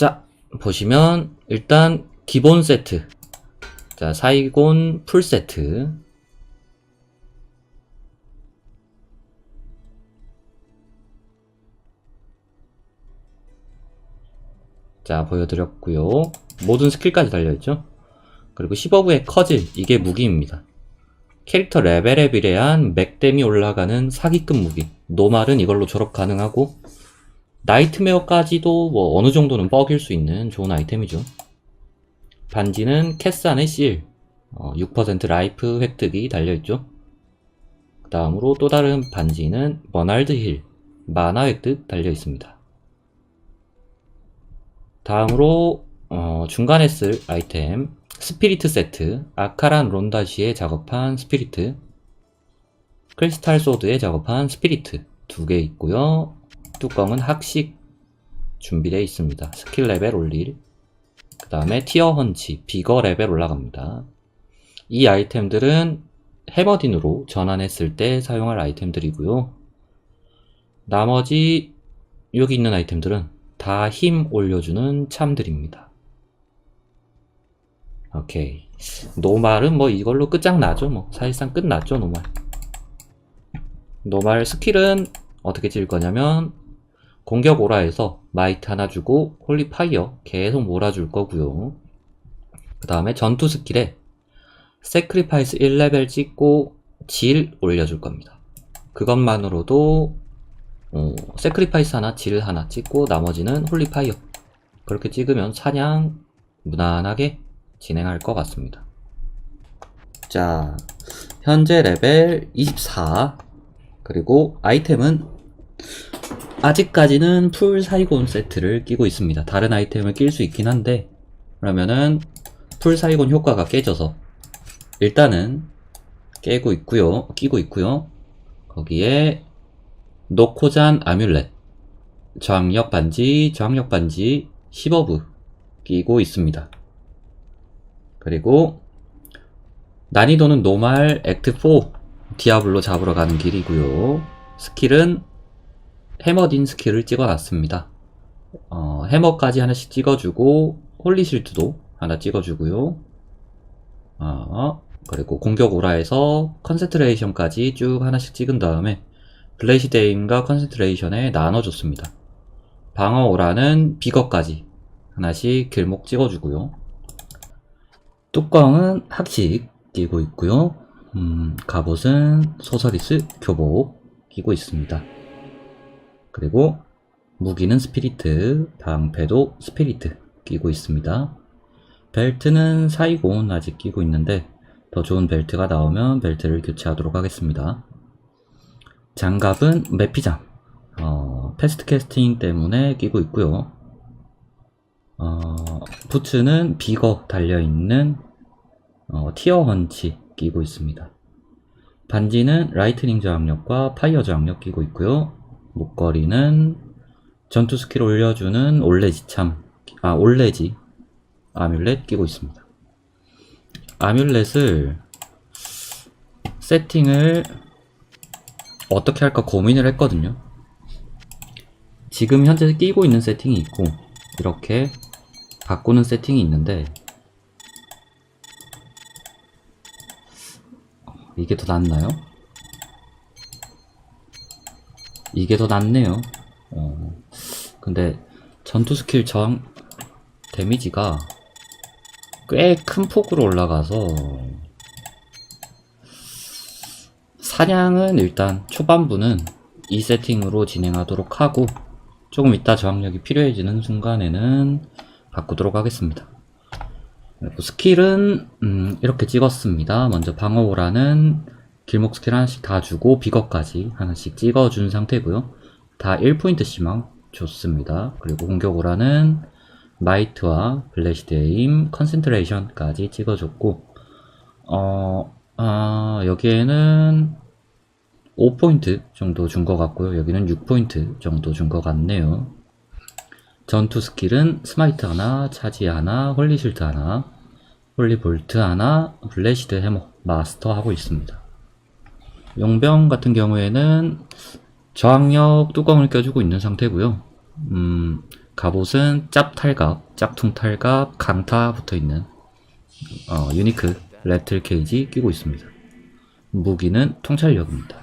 자, 보시면 일단 기본 세트. 자, 사이곤 풀 세트. 자, 보여드렸고요. 모든 스킬까지 달려있죠. 그리고 15부의 커즐, 이게 무기입니다. 캐릭터 레벨에 비례한 맥댐이 올라가는 사기급 무기. 노말은 이걸로 졸업 가능하고, 나이트메어까지도 뭐 어느 정도는 뻐길 수 있는 좋은 아이템이죠. 반지는 캐스안의 실, 어, 6% 라이프 획득이 달려있죠. 그 다음으로 또 다른 반지는 버날드 힐, 만화 획득 달려있습니다. 다음으로 어, 중간에 쓸 아이템 스피리트 세트 아카란 론다시에 작업한 스피리트 크리스탈 소드에 작업한 스피리트 두 개 있고요 뚜껑은 학식 준비되어 있습니다 스킬 레벨 올릴 그 다음에 티어 헌치 비거 레벨 올라갑니다 이 아이템들은 해머딘으로 전환했을 때 사용할 아이템들이고요 나머지 여기 있는 아이템들은 다 힘 올려주는 참들입니다. 오케이. 노말은 뭐 이걸로 끝장나죠. 뭐 사실상 끝났죠. 노말. 노말 스킬은 어떻게 찔 거냐면 공격 오라에서 마이트 하나 주고 홀리 파이어 계속 몰아줄 거고요. 그 다음에 전투 스킬에 세크리파이스 1레벨 찍고 질 올려줄 겁니다. 그것만으로도 어, 세크리파이스 하나, 질 하나 찍고 나머지는 홀리파이어 그렇게 찍으면 사냥 무난하게 진행할 것 같습니다. 자, 현재 레벨 24 그리고 아이템은 아직까지는 풀 사이곤 세트를 끼고 있습니다. 다른 아이템을 낄 수 있긴 한데 그러면은 풀 사이곤 효과가 깨져서 일단은 깨고 있고요. 끼고 있고요. 거기에 노코잔 아뮬렛 저항력 반지, 저항력 반지 15부 끼고 있습니다. 그리고 난이도는 노말 액트 4 디아블로 잡으러 가는 길이고요. 스킬은 해머딘 스킬을 찍어놨습니다. 어, 해머까지 하나씩 찍어주고 홀리실드도 하나 찍어주고요. 어, 그리고 공격 오라에서 컨센트레이션까지 쭉 하나씩 찍은 다음에 블레시데임과 컨센트레이션에 나눠줬습니다. 방어 오라는 비거까지 하나씩 길목 찍어주고요. 뚜껑은 학식 끼고 있고요. 음, 갑옷은 소서리스 교복 끼고 있습니다. 그리고 무기는 스피리트, 방패도 스피리트 끼고 있습니다. 벨트는 사이곤 아직 끼고 있는데 더 좋은 벨트가 나오면 벨트를 교체하도록 하겠습니다. 장갑은 매피장 어, 패스트 캐스팅 때문에 끼고 있고요. 어, 부츠는 비거 달려있는 어, 티어 헌치 끼고 있습니다. 반지는 라이트닝 저항력과 파이어 저항력 끼고 있고요. 목걸이는 전투 스킬 올려주는 올레지 참, 아, 올레지 아뮬렛 끼고 있습니다. 아뮬렛을 세팅을 어떻게 할까 고민을 했거든요. 지금 현재 끼고 있는 세팅이 있고 이렇게 바꾸는 세팅이 있는데 이게 더 낫나요? 이게 더 낫네요. 어, 근데 전투 스킬 저항 데미지가 꽤 큰 폭으로 올라가서 사냥은 일단 초반부는 이 세팅으로 진행하도록 하고 조금 이따 저항력이 필요해지는 순간에는 바꾸도록 하겠습니다. 스킬은 음, 이렇게 찍었습니다. 먼저 방어오라는 길목 스킬 하나씩 다 주고 비거까지 하나씩 찍어준 상태고요. 다 1포인트씩만 줬습니다. 그리고 공격오라는 마이트와 블레시드 에임, 컨센트레이션까지 찍어줬고 어, 아, 여기에는 5포인트 정도 준 것 같고요. 여기는 6포인트 정도 준 것 같네요. 전투 스킬은 스마이트 하나, 차지 하나, 홀리실드 하나, 홀리볼트 하나, 블레시드 해머, 마스터 하고 있습니다. 용병 같은 경우에는 저항력 뚜껑을 껴주고 있는 상태고요. 음, 갑옷은 짭탈갑, 짝퉁탈갑, 강타 붙어있는 어, 유니크 랩틀 케이지 끼고 있습니다. 무기는 통찰력입니다.